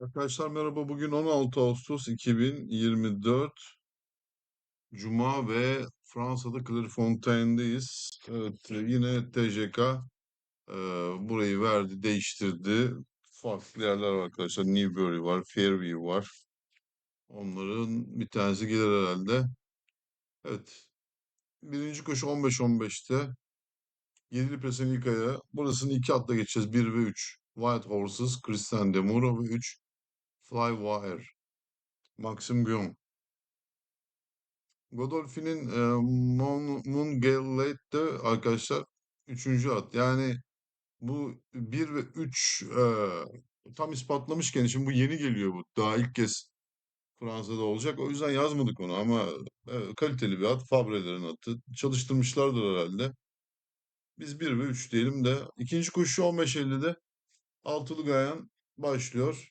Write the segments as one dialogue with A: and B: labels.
A: Arkadaşlar merhaba. Bugün 16 Ağustos 2024 Cuma ve Fransa'da Clairefontaine'deyiz. Evet, e, yine TJK e, burayı verdi, değiştirdi. Farklı yerler var arkadaşlar. Newbury var, Fairview var. Onların bir tanesi gelir herhalde. Evet. Birinci koşu 15-15'te. Yedili Presen ilk ayağı. Burasını iki atla geçeceğiz. 1 ve 3. White Horses, Christian Demuro ve 3 Flywire. Maxim Guillaume. Godolphin'in e, Mon, Moongate'de arkadaşlar üçüncü at. Yani bu bir ve 3 tam ispatlamışken şimdi bu yeni geliyor bu. Daha ilk kez Fransa'da olacak. O yüzden yazmadık onu ama e, kaliteli bir at. Fabre'lerin atı. Çalıştırmışlardır herhalde. Biz bir ve 3 diyelim de ikinci koşu 15.50'de altılı gayan başlıyor.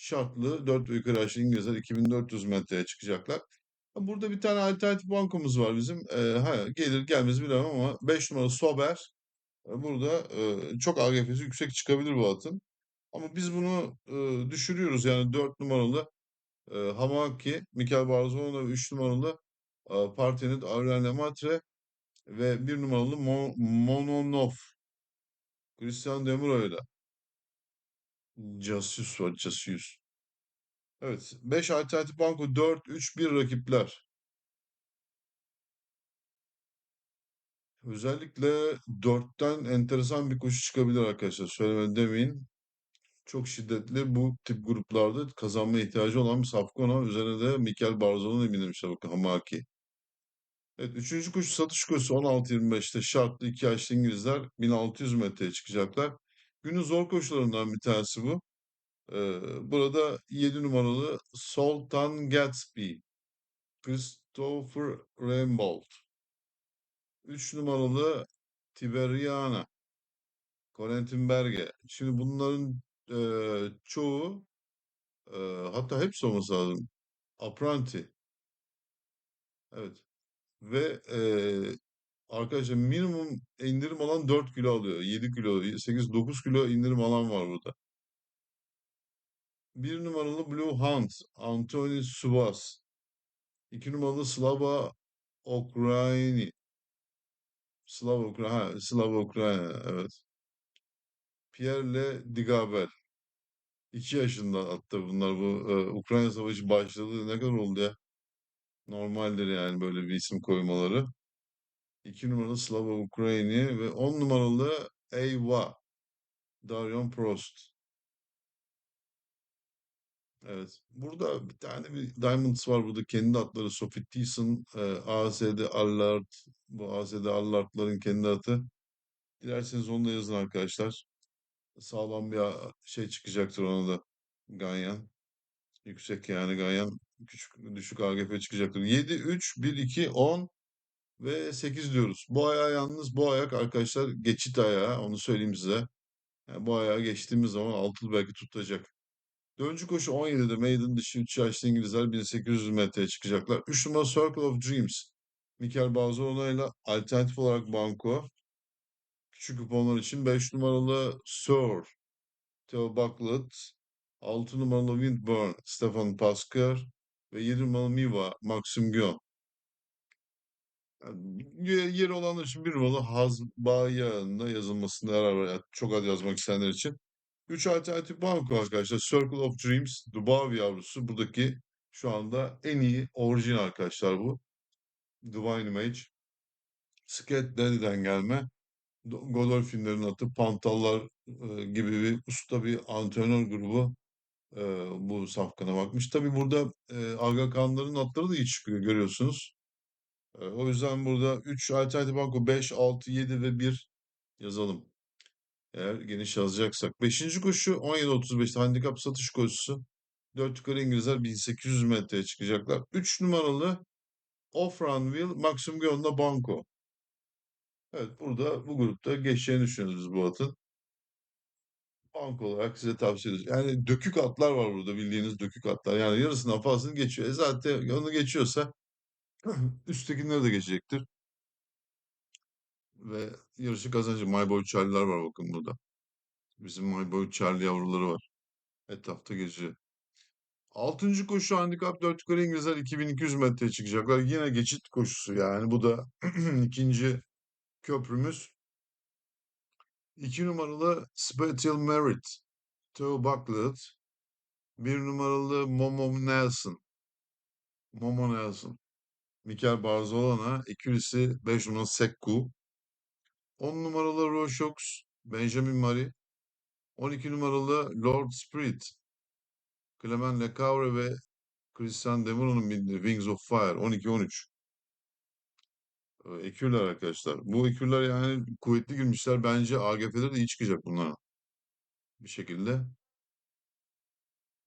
A: Şartlı 4 ve yukarı aşağı İngilizler 2400 metreye çıkacaklar. Burada bir tane alternatif bankomuz var bizim. Ee, ha, gelir gelmez bilemem ama 5 numaralı Sober e, burada e, çok AGF'si yüksek çıkabilir bu atın. Ama biz bunu e, düşürüyoruz yani 4 numaralı e, Hamaki, Mikel Barzona ve 3 numaralı e, Partenit Aurelien Matre ve 1 numaralı Mo Mononov Christian Demiro'yla. Cassius var, Cassius. Evet. 5 alternatif banko 4, 3, 1 rakipler. Özellikle 4'ten enteresan bir koşu çıkabilir arkadaşlar. Söylemeden demeyin. Çok şiddetli bu tip gruplarda kazanma ihtiyacı olan Safkona. Üzerine de Mikel Barzol'un eminim işte bakın Hamaki. Evet, üçüncü koşu satış koşusu 16.25'te şartlı iki yaşlı İngilizler 1600 metreye çıkacaklar. Günün zor koşularından bir tanesi bu. Ee, burada 7 numaralı Sultan Gatsby, Christopher Rainbolt, 3 numaralı Tiberiana, Corentin Berge. Şimdi bunların eee, çoğu eee, hatta hepsi olması lazım. Apprenti. Evet. Ve eee, arkadaşlar minimum indirim alan 4 kilo alıyor. 7 kilo, 8-9 kilo indirim alan var burada. Bir numaralı Blue Hunt, Anthony Subas. İki numaralı Slava Okraini. Slava Ukrayna, Slava Ukrayna, evet. Pierre Digabel. 2 yaşında hatta bunlar bu e, Ukrayna Savaşı başladı. Ne kadar oldu ya? Normaldir yani böyle bir isim koymaları. 2 numaralı Slava Ukrayni ve 10 numaralı Eyva Darion Prost. Evet. Burada bir tane bir Diamonds var burada. Kendi atları Sophie Thiessen, e, ASD Allard. Bu ASD Allard'ların kendi atı. Dilerseniz onu da yazın arkadaşlar. Sağlam bir şey çıkacaktır ona da. Ganyan. Yüksek yani Ganyan. Küçük, düşük AGF çıkacaktır. 7, 3, 1, 2, 10 ve 8 diyoruz. Bu ayağı yalnız bu ayak arkadaşlar geçit ayağı. Onu söyleyeyim size. Yani bu ayağı geçtiğimiz zaman altılı belki tutacak. Dördüncü koşu 17'de Maiden dışı 3 yaşlı İngilizler 1800 metreye çıkacaklar. 3 numara Circle of Dreams. Mikel Barzona ile alternatif olarak banko. Küçük kuponlar için 5 numaralı Sir Theo Bucklet. 6 numaralı Windburn Stefan Pasker ve 7 numaralı Miva Maxim Gion. Yani ye- yeri olanlar için bir numaralı Hazbayağı'nda yazılmasında yarar var. Yani çok az yazmak isteyenler için. 3 alternatif banko arkadaşlar. Circle of Dreams, Dubavi yavrusu. Buradaki şu anda en iyi orijin arkadaşlar bu. Divine Image. Sket Daddy'den gelme. Do- Godolphin'lerin atı, Pantallar e, gibi bir usta bir antrenör grubu e, bu safkana bakmış. Tabii burada e, Aga Khan'ların atları da iyi çıkıyor görüyorsunuz. O yüzden burada 3 alternatif banko 5, 6, 7 ve 1 yazalım. Eğer geniş yazacaksak. Beşinci koşu 17.35'te handikap satış koşusu. 4 yukarı İngilizler 1800 metreye çıkacaklar. 3 numaralı Offranville Maxim Gion'da Banco. Evet burada bu grupta geçeceğini düşünüyoruz bu atın. Banko olarak size tavsiye ediyoruz. Yani dökük atlar var burada bildiğiniz dökük atlar. Yani yarısından fazlasını geçiyor. E zaten onu geçiyorsa üsttekileri de geçecektir. Ve yarışı kazanacak My Boy Charlie'ler var bakın burada. Bizim My Boy Charlie yavruları var. Etrafta geziyor. Altıncı koşu handikap 4 yukarı İngilizler 2200 metreye çıkacaklar. Yine geçit koşusu yani. Bu da ikinci köprümüz. 2 numaralı Special Merit. Theo Bucklet. 1 numaralı Momo Nelson. Momo Nelson. Mikel Barzolana. İkilisi 5 numaralı Sekku. 10 numaralı Roshox. Benjamin Murray. 12 numaralı Lord Spirit. Clement Lecavre ve Christian Demuro'nun bindiği Wings of Fire 12-13. Ee, Ekürler arkadaşlar. Bu ekürler yani kuvvetli girmişler. Bence AGF'de de iyi çıkacak bunlara. Bir şekilde.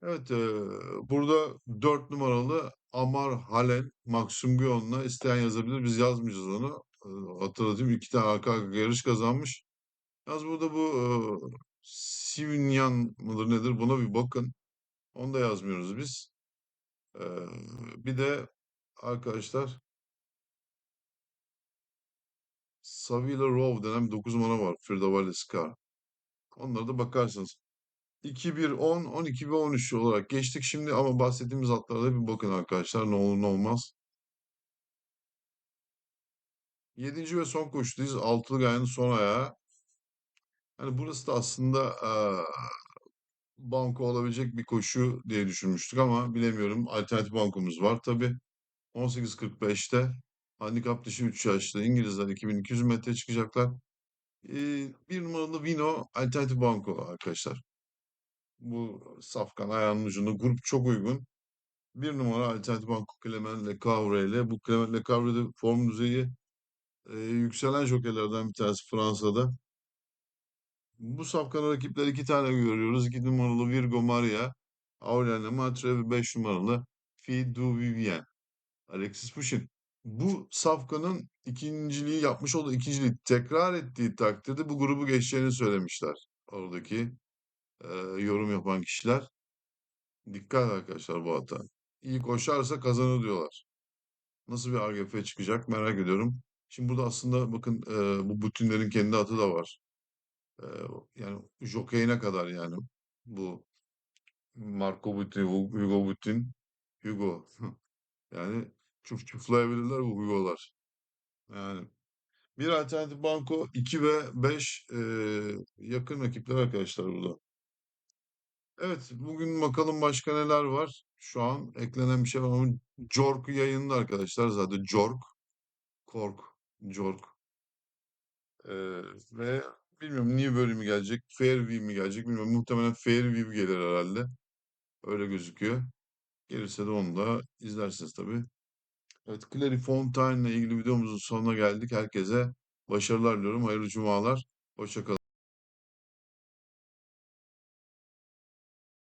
A: Evet, eee, burada 4 numaralı Amar Halen Maxim Guyon'la isteyen yazabilir. Biz yazmayacağız onu. Eee, hatırlatayım iki tane arka arka yarış kazanmış. Yalnız burada bu eee Sivignan mıdır nedir buna bir bakın. Onu da yazmıyoruz biz. Eee, bir de arkadaşlar Savila Row denen 9 numara var. Frida Valeska. Onlara da bakarsınız. 2-1-10, 12 ve 13 olarak geçtik şimdi ama bahsettiğimiz atlara bir bakın arkadaşlar ne olur ne olmaz. Yedinci ve son koşudayız. Altılı gayanın son ayağı. Hani burası da aslında eee, banko olabilecek bir koşu diye düşünmüştük ama bilemiyorum. Alternatif bankomuz var tabii. 18.45'te handikap dışı 3 yaşlı İngilizler 2200 metre çıkacaklar. Ee, bir numaralı Vino alternatif banko arkadaşlar. Bu safkan ayağının ucunda grup çok uygun. Bir numara alternatif banko Clement Lecavre ile. Bu Clement Lecavre'de form düzeyi e, yükselen jokerlerden bir tanesi Fransa'da. Bu safkan rakipler iki tane görüyoruz. İki numaralı Virgo Maria, Aurelien Matre ve beş numaralı Fi Du Vivien. Alexis Pushkin. Bu safkanın ikinciliği yapmış olduğu ikinciliği tekrar ettiği takdirde bu grubu geçeceğini söylemişler. Oradaki yorum yapan kişiler. Dikkat arkadaşlar bu hata. İyi koşarsa kazanır diyorlar. Nasıl bir AGF çıkacak merak ediyorum. Şimdi burada aslında bakın e, bu bütünlerin kendi atı da var. E, yani jokeyine kadar yani bu Marco Butin, Hugo Butin, Hugo. Yani çuf çuflayabilirler bu Hugo'lar. Yani bir alternatif banko 2 ve 5 e, yakın rakipler arkadaşlar burada. Evet, bugün bakalım başka neler var. Şu an eklenen bir şey var ama Jork yayında arkadaşlar zaten Jork, Kork, Jork. Ee, ve bilmiyorum New bölümü gelecek, Fairview mi gelecek bilmiyorum. Muhtemelen Fairview gelir herhalde. Öyle gözüküyor. Gelirse de onu da izlersiniz tabii. Evet, Clary Fontaine'la ilgili videomuzun sonuna geldik. Herkese başarılar diliyorum. Hayırlı cumalar. Hoşça kalın.